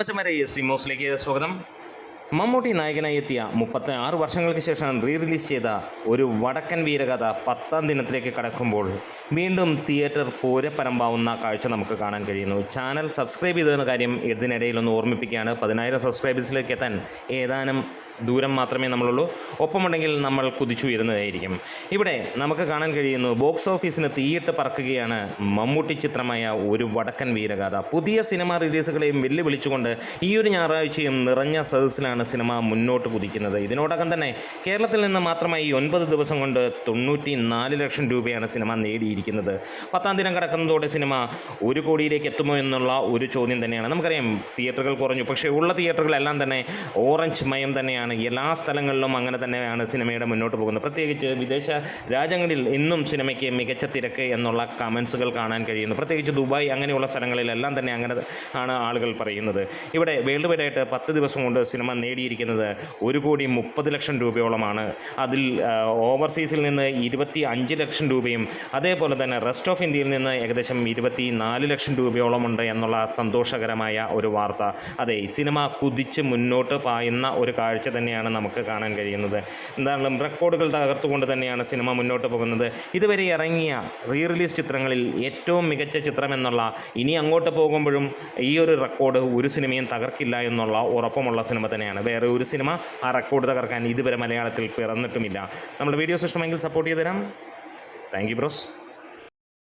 പച്ചമര S മോസിലേക്ക് സ്വാഗതം. മമ്മൂട്ടി നായകനായി എത്തിയ മുപ്പത്തി ആറ് വർഷങ്ങൾക്ക് ശേഷം റീ റിലീസ് ചെയ്ത ഒരു വടക്കൻ വീരകഥ പത്താം ദിനത്തിലേക്ക് കടക്കുമ്പോൾ വീണ്ടും തിയേറ്റർ പൂരപ്പരമ്പാവുന്ന കാഴ്ച നമുക്ക് കാണാൻ കഴിയുന്നു. ചാനൽ സബ്സ്ക്രൈബ് ചെയ്തതെന്ന കാര്യം ഇതിനിടയിൽ ഒന്ന് ഓർമ്മിപ്പിക്കുകയാണ്. പതിനായിരം സബ്സ്ക്രൈബേഴ്സിലേക്ക് എത്താൻ ഏതാനും ദൂരം മാത്രമേ നമ്മളുള്ളൂ. ഒപ്പമുണ്ടെങ്കിൽ നമ്മൾ കുതിച്ചുയരുന്നതായിരിക്കും ഇവിടെ നമുക്ക് കാണാൻ കഴിയുന്നു ബോക്സ് ഓഫീസിന് തീയിട്ട് പറക്കുകയാണ് മമ്മൂട്ടി ചിത്രമായ ഒരു വടക്കൻ വീരഗാഥ. പുതിയ സിനിമ റിലീസുകളെയും വെല്ലുവിളിച്ചുകൊണ്ട് ഈ ഒരു ഞായറാഴ്ചയും നിറഞ്ഞ സദസ്സിലാണ് സിനിമ മുന്നോട്ട് കുതിക്കുന്നത്. ഇതിനോടകം തന്നെ കേരളത്തിൽ നിന്ന് മാത്രമായി ഒൻപത് ദിവസം കൊണ്ട് തൊണ്ണൂറ്റി നാല് ലക്ഷം രൂപയാണ് സിനിമ നേടിയിരിക്കുന്നത്. പത്താം ദിനം കടക്കുന്നതോടെ സിനിമ ഒരു കോടിയിലേക്ക് എത്തുമോ എന്നുള്ള ഒരു ചോദ്യം തന്നെയാണ്. നമുക്കറിയാം തിയേറ്ററുകൾ കുറഞ്ഞു. പക്ഷേ ഉള്ള തിയേറ്ററുകളെല്ലാം തന്നെ ഓറഞ്ച് മയം തന്നെയാണ് എല്ലാ സ്ഥലങ്ങളിലും അങ്ങനെ തന്നെയാണ് സിനിമയുടെ മുന്നോട്ട് പോകുന്നത്. പ്രത്യേകിച്ച് വിദേശ രാജ്യങ്ങളിൽ ഇന്നും സിനിമയ്ക്ക് മികച്ച തിരക്ക് എന്നുള്ള കമൻസുകൾ കാണാൻ കഴിയുന്നു. പ്രത്യേകിച്ച് ദുബായ് അങ്ങനെയുള്ള സ്ഥലങ്ങളിലെല്ലാം തന്നെ അങ്ങനെ ആണ് ആളുകൾ പറയുന്നത്. ഇവിടെ വേൾഡ് വൈഡ് ആയിട്ട് പത്ത് ദിവസം കൊണ്ട് സിനിമ നേടിയിരിക്കുന്നത് ഒരു കോടി മുപ്പത് ലക്ഷം രൂപയോളമാണ്. അതിൽ ഓവർസീസിൽ നിന്ന് ഇരുപത്തി അഞ്ച് ലക്ഷം രൂപയും അതേപോലെ തന്നെ റെസ്റ്റ് ഓഫ് ഇന്ത്യയിൽ നിന്ന് ഏകദേശം ഇരുപത്തി നാല് ലക്ഷം രൂപയോളമുണ്ട് എന്നുള്ള സന്തോഷകരമായ ഒരു വാർത്ത. അതെ സിനിമ കുതിച്ച് മുന്നോട്ട് പായുന്ന ഒരു കാഴ്ച തന്നെയാണ് നമുക്ക് കാണാൻ കഴിയുന്നത്. എന്താണെങ്കിലും റെക്കോർഡുകൾ തകർത്തുകൊണ്ട് തന്നെയാണ് സിനിമ മുന്നോട്ട് പോകുന്നത്. ഇതുവരെ ഇറങ്ങിയ റീ റിലീസ് ചിത്രങ്ങളിൽ ഏറ്റവും മികച്ച ചിത്രം എന്നുള്ള ഇനി അങ്ങോട്ട് പോകുമ്പോഴും ഈ ഒരു റെക്കോർഡ് ഒരു സിനിമയും തകർക്കില്ല എന്നുള്ള ഉറപ്പുമുള്ള സിനിമ തന്നെയാണ്. വേറെ ഒരു സിനിമ ആ റെക്കോർഡ് തകർക്കാൻ ഇതുവരെ മലയാളത്തിൽ പിറന്നിട്ടുമില്ല. നമ്മുടെ വീഡിയോസ് ഇഷ്ടമെങ്കിൽ സപ്പോർട്ട് ചെയ്ത് തരാം. Thank you bros.